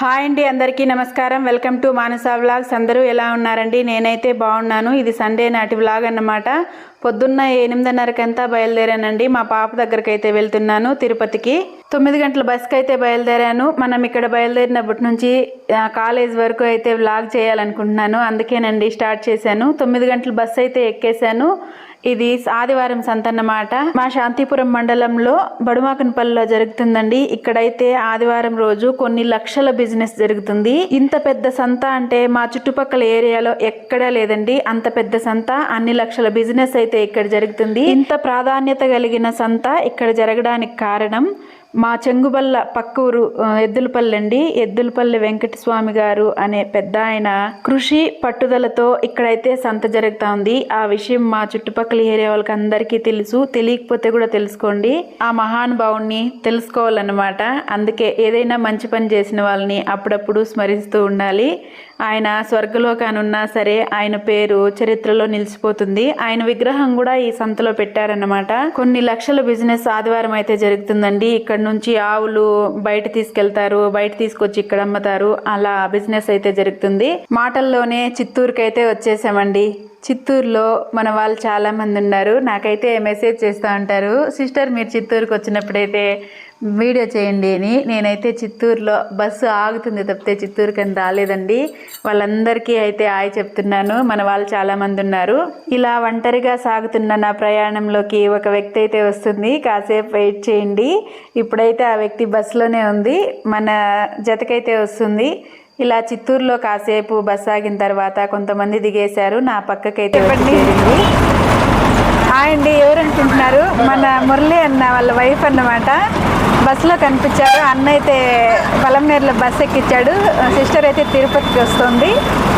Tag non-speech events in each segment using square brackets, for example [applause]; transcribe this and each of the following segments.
Hi అండి అందరికీ నమస్కారం. Welcome to Manasa vlogs. అందరూ ఎలా ఉన్నారండి? నేనైతే బాగున్నాను. ఇది సండే నాటి వ్లాగ్ అన్నమాట. పొద్దున్న ఎనిమిదిన్నరకంతా బయలుదేరానండి. మా పాప దగ్గరికి అయితే వెళ్తున్నాను తిరుపతికి. తొమ్మిది గంటల బస్కి అయితే బయలుదేరాను. మనం ఇక్కడ బయలుదేరినప్పటి నుంచి కాలేజ్ వరకు అయితే వ్లాగ్ చేయాలనుకుంటున్నాను. అందుకేనండి స్టార్ట్ చేశాను. తొమ్మిది గంటల బస్ అయితే ఎక్కేశాను. ఇది ఆదివారం సంత అన్నమాట మా శాంతిపురం మండలంలో బడుమాకనపల్లిలో జరుగుతుందండి. ఇక్కడైతే ఆదివారం రోజు కొన్ని లక్షల బిజినెస్ జరుగుతుంది. ఇంత పెద్ద సంత అంటే మా చుట్టుపక్కల ఏరియాలో ఎక్కడా లేదండి. అంత పెద్ద సంత అన్ని లక్షల బిజినెస్ అయితే ఇక్కడ జరుగుతుంది ఇంత ప్రాధాన్యత కలిగిన సంత ఇక్కడ జరగడానికి కారణం మా చెంగుబల్ల పక్క ఊరు ఎద్దులపల్లి అండి. ఎద్దులపల్లి వెంకటస్వామి గారు అనే పెద్ద ఆయన కృషి పట్టుదలతో ఇక్కడైతే సంత జరుగుతా ఉంది. ఆ విషయం మా చుట్టుపక్కల ఏరియా వాళ్ళకి అందరికీ తెలుసు. తెలియకపోతే కూడా తెలుసుకోండి. ఆ మహానుభావుణ్ణి తెలుసుకోవాలన్నమాట. అందుకే ఏదైనా మంచి పని చేసిన వాళ్ళని అప్పుడప్పుడు స్మరిస్తూ ఉండాలి. ఆయన స్వర్గలో కానున్నా సరే ఆయన పేరు చరిత్రలో నిలిచిపోతుంది. ఆయన విగ్రహం కూడా ఈ సంతలో పెట్టారన్నమాట. కొన్ని లక్షల బిజినెస్ ఆదివారం అయితే జరుగుతుందండి. ఇక్కడ నుంచి ఆవులు బయట తీసుకెళ్తారు బయట తీసుకొచ్చి ఇక్కడ అమ్ముతారు. అలా బిజినెస్ అయితే జరుగుతుంది. మాటల్లోనే చిత్తూరుకి అయితే వచ్చేసామండి. చిత్తూరులో మన వాళ్ళు చాలామంది ఉన్నారు. నాకైతే మెసేజ్ చేస్తూ ఉంటారు. సిస్టర్ మీరు చిత్తూరుకు వచ్చినప్పుడైతే వీడియో చేయండి అని. నేనైతే చిత్తూరులో బస్సు ఆగుతుంది తప్పితే చిత్తూరుకి అని రాలేదండి. వాళ్ళందరికీ అయితే ఆయ చెప్తున్నాను. మన వాళ్ళు చాలామంది ఉన్నారు. ఇలా ఒంటరిగా సాగుతున్న నా ప్రయాణంలోకి ఒక వ్యక్తి అయితే వస్తుంది. కాసేపు వెయిట్ చేయండి. ఇప్పుడైతే ఆ వ్యక్తి బస్సులోనే ఉంది. మన జతకైతే వస్తుంది. ఇలా చిత్తూరులో కాసేపు బస్ ఆగిన తర్వాత కొంతమంది దిగేశారు. నా పక్కకైతే అండి ఎవరు అనుకుంటున్నారు మన మురళి అన్న వాళ్ళ వైఫ్ అన్నమాట. బస్సులో కనిపించారు. అన్న అయితే పొలంనేరులో బస్ ఎక్కించాడు సిస్టర్ అయితే తిరుపతికి వస్తుంది.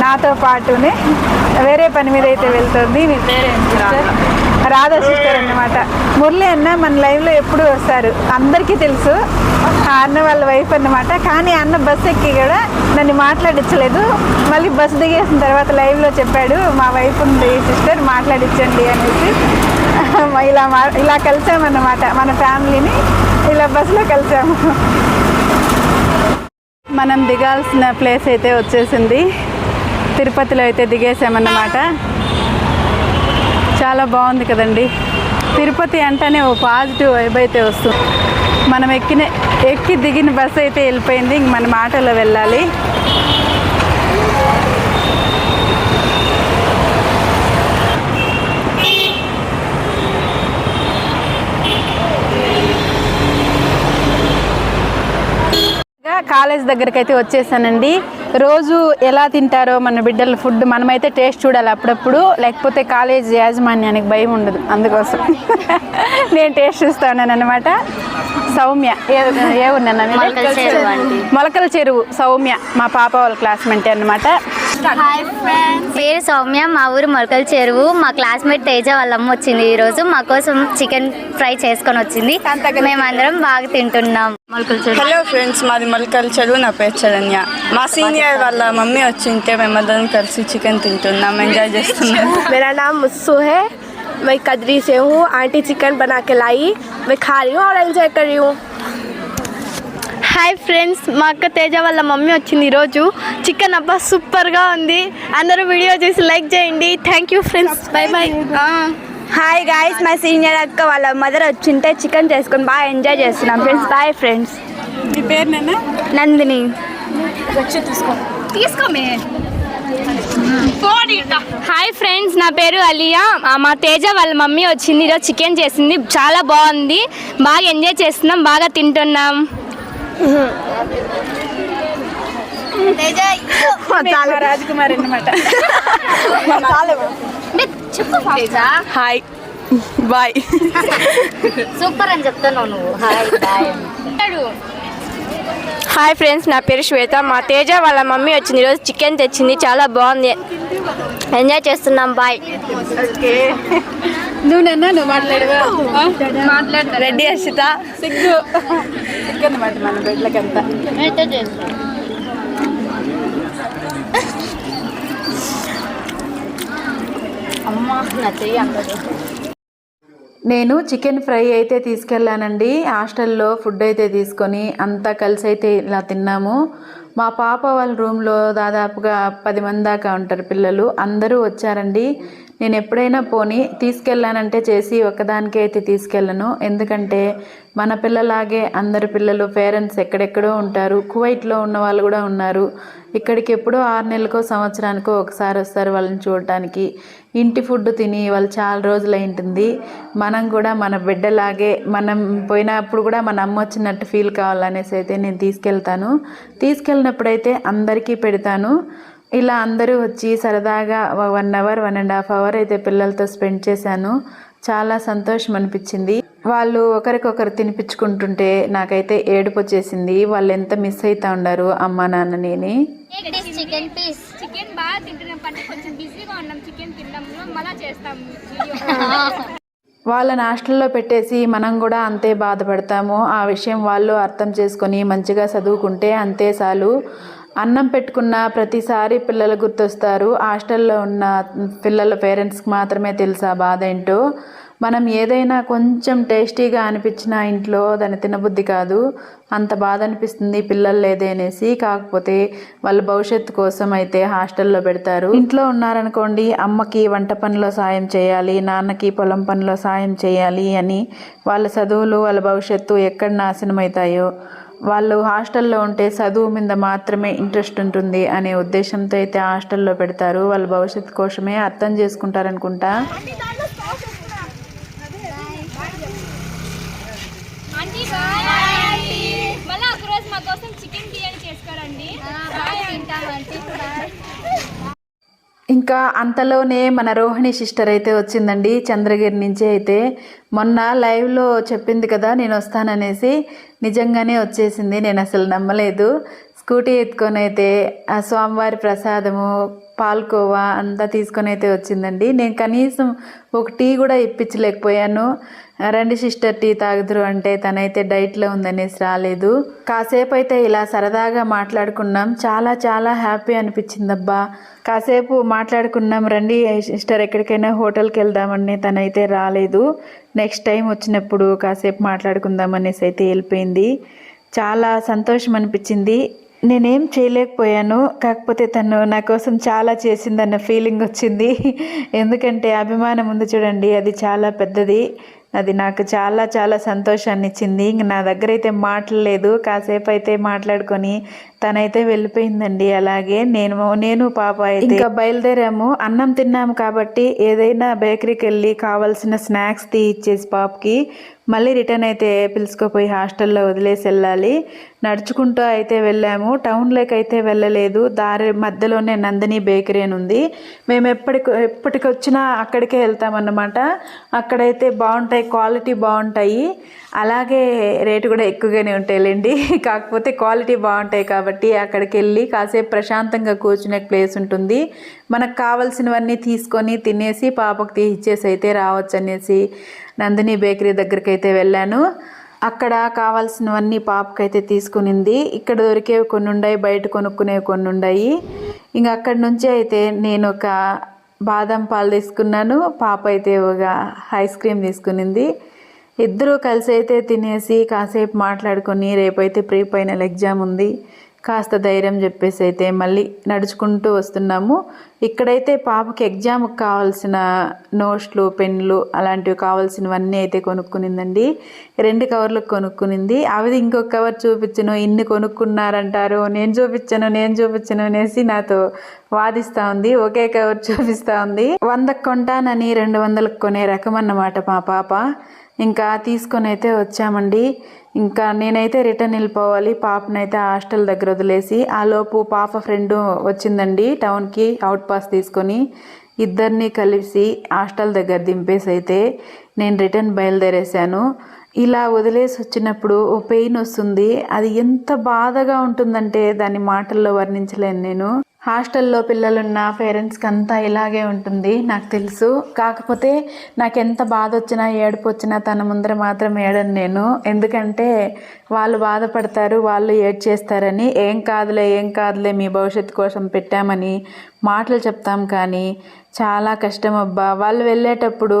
నాతో పాటునే వేరే పని మీద అయితే వెళ్తుంది. మీ సిస్టర్? రాధా సిస్టర్ అన్నమాట. మురళి అన్న మన లైవ్లో ఎప్పుడు వస్తారు? అందరికీ తెలుసు. ఆ అన్న వాళ్ళ వైఫ్ అన్నమాట. కానీ అన్న బస్ ఎక్కి కూడా నన్ను మాట్లాడించలేదు మళ్ళీ బస్సు దిగేసిన తర్వాత లైవ్లో చెప్పాడు మా వైఫ్ ఉంది సిస్టర్ మాట్లాడించండి అనేసి. [laughs] ఇలా మా ఇలా కలిసామన్నమాట. మన ఫ్యామిలీని. ఇలా బస్సులో కలిసాము. మనం దిగాల్సిన ప్లేస్ అయితే వచ్చేసింది. తిరుపతిలో అయితే దిగేసామన్నమాట. చాలా బాగుంది కదండి. తిరుపతి అంటేనే ఓ పాజిటివ్ వైబ్ అయితే వస్తుంది. మనం ఎక్కిన ఎక్కి దిగిన బస్సు అయితే వెళ్ళిపోయింది. ఇంక మనం ఆటోలో వెళ్ళాలి. కాలేజ్ దగ్గరికి అయితే వచ్చేసానండి. రోజు ఎలా తింటారో మన బిడ్డల ఫుడ్ మనమైతే టేస్ట్ చూడాలి అప్పుడప్పుడు. లేకపోతే కాలేజ్ యాజమాన్యానికి భయం ఉండదు. అందుకోసం [laughs] నేను టేస్ట్ చూస్తాను అనమాట సౌమ్య ఏ ఉన్నాను మొలకల చెరువు సౌమ్య మా పాప వాళ్ళ క్లాస్మేట్ అనమాట పేరు సౌమ్య మా ఊరు మొలకల చెరువు మా క్లాస్మేట్ తేజ వాళ్ళ అమ్మ వచ్చింది ఈ రోజు మా కోసం చికెన్ ఫ్రై చేసుకొని వచ్చింది మేమందరం బాగా తింటున్నాం మొలకల చెరువు హలో ఫ్రెండ్స్ మాది మల్కల్ చెరువు నా పేరు చరణ్య మా సీనియర్ వాళ్ళ మమ్మీ వచ్చింటే మేమందరం కలిసి చికెన్ తింటున్నాం ఎంజాయ్ చేస్తున్నాం मेरा नाम मुस्सू है मैं कदरी से हूँ आंटी चिकन बना के लाई मैं खा रही हूँ और एंजॉय कर रही हूँ హాయ్ ఫ్రెండ్స్ మా అక్క తేజ వాళ్ళ మమ్మీ వచ్చింది ఈరోజు. చికెన్ అబ్బా సూపర్గా ఉంది. అందరూ వీడియో చూసి లైక్ చేయండి. Thank you friends bye bye hi guys మా సీనియర్ అక్క వాళ్ళ మదర్ వచ్చింటే చికెన్ చేసుకొని బాగా ఎంజాయ్ చేస్తున్నాం. ఫ్రెండ్స్ బాయ్ ఫ్రెండ్స్ మీ పేరు నేనా నందిని. హాయ్ ఫ్రెండ్స్ నా పేరు అలియా. మా తేజ వాళ్ళ మమ్మీ వచ్చింది. ఈరోజు చికెన్ చేసింది. చాలా బాగుంది. బాగా ఎంజాయ్ చేస్తున్నాం. బాగా తింటున్నాం. రాజకుమారి అనమాట హాయ్. బాయ్. సూపర్ అని చెప్తున్నావు నువ్వు. Hi bye. హాయ్ ఫ్రెండ్స్ నా పేరు శ్వేత. మా తేజ వాళ్ళ మమ్మీ వచ్చింది. ఈరోజు చికెన్ తెచ్చింది. చాలా బాగుంది. ఎంజాయ్ చేస్తున్నాం. బాయ్. ఓకే. నువ్వు నన్నా నువ్వు మాట్లాడవా మాట్లాడతా. రెడ్డి హర్షిత. సిగ్గు. సిగ్గు అనమాట మన బిడ్డలకంతా. నేను చికెన్ ఫ్రై అయితే తీసుకెళ్ళానండి. హాస్టల్లో ఫుడ్ అయితే తీసుకొని అంతా కలిసి అయితే ఇలా తిన్నాము. మా పాప వాళ్ళ రూమ్లో దాదాపుగా పది మంది దాకా ఉంటారు పిల్లలు. అందరూ వచ్చారండి. నేను ఎప్పుడైనా పోని తీసుకెళ్ళానంటే చేసి ఒకదానికే అయితే తీసుకెళ్ళను. ఎందుకంటే మన పిల్లలాగే అందరు పిల్లలు పేరెంట్స్ ఎక్కడెక్కడో ఉంటారు. కువైట్లో ఉన్న వాళ్ళు కూడా ఉన్నారు. ఇక్కడికి ఎప్పుడో ఆరు నెలలకో సంవత్సరానికో ఒకసారి వస్తారు వాళ్ళని చూడటానికి. ఇంటి ఫుడ్ తిని వాళ్ళు చాలా రోజులు ఉంటుంది మనం కూడా మన బిడ్డలాగే మనం పోయినప్పుడు కూడా మన అమ్మ వచ్చినట్టు ఫీల్ కావాలనేసి అయితే నేను తీసుకెళ్తాను. తీసుకెళ్ళినప్పుడైతే అందరికీ పెడతాను. ఇలా అందరూ వచ్చి సరదాగా one hour one and half hour అయితే పిల్లలతో స్పెండ్ చేశాను. చాలా సంతోషం అనిపించింది. వాళ్ళు ఒకరికొకరు తినిపించుకుంటుంటే నాకైతే ఏడుపు వచ్చేసింది. వాళ్ళు ఎంత మిస్ అవుతా ఉండారు అమ్మ నాన్న నేని. చికెన్ పీస్ చికెన్ బాగా తింటున్నాం. పట్టి కొంచెం బిజీగా ఉన్నాం. చికెన్ తినడంలో మళ్ళా చేస్తాం. [laughs] వాళ్ళని హాస్టల్లో పెట్టేసి మనం కూడా అంతే బాధపడతాము. ఆ విషయం వాళ్ళు అర్థం చేసుకొని మంచిగా చదువుకుంటే అంతే చాలు. అన్నం పెట్టుకున్న ప్రతిసారి పిల్లలు గుర్తొస్తారు. హాస్టల్లో ఉన్న పిల్లల పేరెంట్స్కి మాత్రమే తెలుసా బాధ ఏంటో? మనం ఏదైనా కొంచెం టేస్టీగా అనిపించిన ఇంట్లో దాన్ని తినబుద్ధి కాదు. అంత బాధ అనిపిస్తుంది పిల్లలు లేదే అనేసి. కాకపోతే వాళ్ళ భవిష్యత్తు కోసం అయితే హాస్టల్లో పెడతారు. ఇంట్లో ఉన్నారనుకోండి అమ్మకి వంట పనిలో సాయం చేయాలి నాన్నకి పొలం పనిలో సాయం చేయాలి అని వాళ్ళ చదువులు వాళ్ళ భవిష్యత్తు ఎక్కడ నాశనం అవుతాయో వాళ్ళు హాస్టల్లో ఉంటే చదువు మీద మాత్రమే ఇంట్రెస్ట్ ఉంటుంది అనే ఉద్దేశంతో అయితే హాస్టల్లో పెడతారు. వాళ్ళ భవిష్యత్తు కోసమే అర్థం చేసుకుంటారనుకుంటా. ఆంటీ మళ్ళీ ఒక రోజు మా కోసం చికెన్ బిర్యానీ చేసుకోరండి ఇంకా అంతలోనే మన రోహిణి సిస్టర్ అయితే వచ్చిందండి. చంద్రగిరి నుంచి అయితే. మొన్న లైవ్లో చెప్పింది కదా నేను వస్తాననేసి నిజంగానే వచ్చేసింది. నేను అసలు నమ్మలేదు. స్కూటీ ఎత్తుకొని అయితే ఆ స్వామివారి ప్రసాదము పాల్కోవా అంతా తీసుకొని అయితే వచ్చిందండి. నేను కనీసం ఒక టీ కూడా ఇప్పించలేకపోయాను. రండి సిస్టర్ టీ తాగుదురు అంటే తనైతే డైట్లో ఉందనేసి రాలేదు. కాసేపు అయితే ఇలా సరదాగా మాట్లాడుకున్నాం. చాలా చాలా హ్యాపీ అనిపించిందబ్బా. కాసేపు మాట్లాడుకున్నాం రండి సిస్టర్ ఎక్కడికైనా హోటల్కి వెళ్దామని తనైతే రాలేదు. నెక్స్ట్ టైం వచ్చినప్పుడు కాసేపు మాట్లాడుకుందాం అనేసి అయితే వెళ్ళిపోయింది. చాలా సంతోషం అనిపించింది. నేనేం చేయలేకపోయాను కాకపోతే తను నా కోసం చాలా చేసిందన్న ఫీలింగ్ వచ్చింది. [laughs] ఎందుకంటే అభిమానం ఉంది చూడండి అది చాలా పెద్దది. అది నాకు చాలా చాలా సంతోషాన్ని ఇచ్చింది ఇంక నా దగ్గర అయితే మాట్లాడలేదు కాసేపు అయితే మాట్లాడుకొని తనైతే వెళ్ళిపోయిందండి. అలాగే నేను నేను పాప అయితే ఇంకా బయలుదేరాము. అన్నం తిన్నాము కాబట్టి ఏదైనా బేకరీకి వెళ్ళి కావాల్సిన స్నాక్స్ తీ ఇచ్చేసి పాపకి మళ్ళీ రిటర్న్ అయితే పిలుచుకోపోయి హాస్టల్లో వదిలేసి వెళ్ళాలి. నడుచుకుంటూ అయితే వెళ్ళాము. టౌన్లోకి అయితే వెళ్ళలేదు. దారి మధ్యలోనే నందిని బేకరీ అని ఉంది. మేము ఎప్పటికి ఎప్పటికి వచ్చినా అక్కడికే వెళ్తామన్నమాట. అక్కడైతే బాగుంటాయి క్వాలిటీ బాగుంటాయి. అలాగే రేటు కూడా ఎక్కువగానే ఉంటాయిలేండి. [laughs] కాకపోతే క్వాలిటీ బాగుంటాయి కాబట్టి అక్కడికి వెళ్ళి కాసేపు ప్రశాంతంగా కూర్చునే ప్లేస్ ఉంటుంది. మనకు కావాల్సినవన్నీ తీసుకొని తినేసి పాపకు తీ ఇచ్చేసి అయితే రావచ్చు అనేసి నందిని బేకరీ దగ్గరికి అయితే వెళ్ళాను. అక్కడ కావాల్సినవన్నీ పాపకైతే తీసుకునింది. ఇక్కడ దొరికేవి కొన్ని ఉన్నాయి బయట కొనుక్కునేవి కొన్ని ఉన్నాయి ఇంకా అక్కడి నుంచి అయితే నేను ఒక బాదం పాలు తీసుకున్నాను. పాప అయితే ఒక ఐస్ క్రీమ్ తీసుకునింది. ఇద్దరూ కలిసి అయితే తినేసి కాసేపు మాట్లాడుకొని రేపైతే ప్రీ ఫైనల్ ఎగ్జామ్ ఉంది. కాస్త ధైర్యం చెప్పేసి అయితే మళ్ళీ నడుచుకుంటూ వస్తున్నాము. ఇక్కడైతే పాపకి ఎగ్జామ్కి కావాల్సిన నోట్స్లు పెన్లు అలాంటివి కావాల్సినవన్నీ అయితే కొనుక్కునిందండి. రెండు కవర్లకు కొనుక్కునింది. అవి ఇంకొక కవర్ చూపించను. ఇన్ని కొనుక్కున్నారంటారు. నేను చూపించను నేను చూపించను అనేసి నాతో వాదిస్తూ ఉంది. ఒకే కవర్ చూపిస్తూ ఉంది. వందకు కొంటానని రెండు వందలకు కొనే రకం అన్నమాట మా పాప. ఇంకా తీసుకొని అయితే వచ్చామండి. ఇంకా నేనైతే రిటర్న్ వెళ్ళిపోవాలి. పాపనైతే హాస్టల్ దగ్గర వదిలేసి ఆ లోపు పాప ఫ్రెండ్ వచ్చిందండి టౌన్కి అవుట్ పాస్ తీసుకొని. ఇద్దరిని కలిసి హాస్టల్ దగ్గర దింపేసి అయితే నేను రిటర్న్ బయలుదేరేశాను. ఇలా వదిలేసి వచ్చినప్పుడు ఓ పెయిన్ వస్తుంది. అది ఎంత బాధగా ఉంటుందంటే దాని మాటల్లో వర్ణించలేను నేను. హాస్టల్లో పిల్లలున్న పేరెంట్స్కి అంతా ఇలాగే ఉంటుంది నాకు తెలుసు. కాకపోతే నాకు ఎంత బాధ వచ్చినా ఏడుపు వచ్చినా తన ముందర మాత్రం ఏడను నేను. ఎందుకంటే వాళ్ళు బాధపడతారు వాళ్ళు ఏడ్ చేస్తారని ఏం కాదులే ఏం కాదులే మీ భవిష్యత్తు కోసం పెట్టామని మాటలు చెప్తాం కానీ చాలా కష్టం అబ్బా వాళ్ళు వెళ్ళేటప్పుడు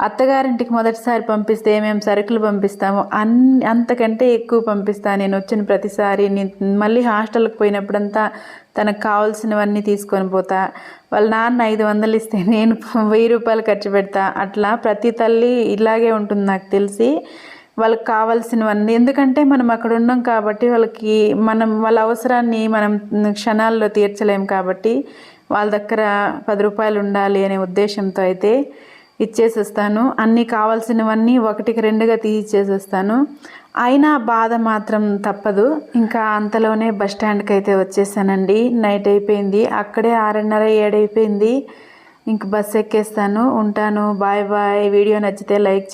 అత్తగారింటికి మొదటిసారి పంపిస్తే మేము సరుకులు పంపిస్తాము అన్ అంతకంటే ఎక్కువ పంపిస్తాను నేను వచ్చిన ప్రతిసారి. నేను మళ్ళీ హాస్టల్కి పోయినప్పుడంతా తనకు కావాల్సినవన్నీ తీసుకొని పోతా. వాళ్ళ నాన్న ఐదు వందలు ఇస్తే నేను వెయ్యి రూపాయలు ఖర్చు పెడతా. అట్లా ప్రతి తల్లి ఇలాగే ఉంటుంది నాకు తెలిసి. వాళ్ళకి కావాల్సినవన్నీ. ఎందుకంటే మనం అక్కడ ఉన్నాం కాబట్టి వాళ్ళకి మనం వాళ్ళ అవసరాన్ని మనం క్షణాల్లో తీర్చలేం కాబట్టి వాళ్ళ దగ్గర పది రూపాయలు ఉండాలి అనే ఉద్దేశంతో అయితే ఇచ్చేసేస్తాను. అన్నీ కావాల్సినవన్నీ ఒకటికి రెండుగా తీసి అయినా బాధ మాత్రం తప్పదు. ఇంకా అంతలోనే బస్ స్టాండ్కి అయితే వచ్చేసానండి. నైట్ అయిపోయింది. అక్కడే ఆరున్నర ఏడైపోయింది. ఇంక బస్ ఎక్కేస్తాను. ఉంటాను. Bye bye. వీడియో నచ్చితే లైక్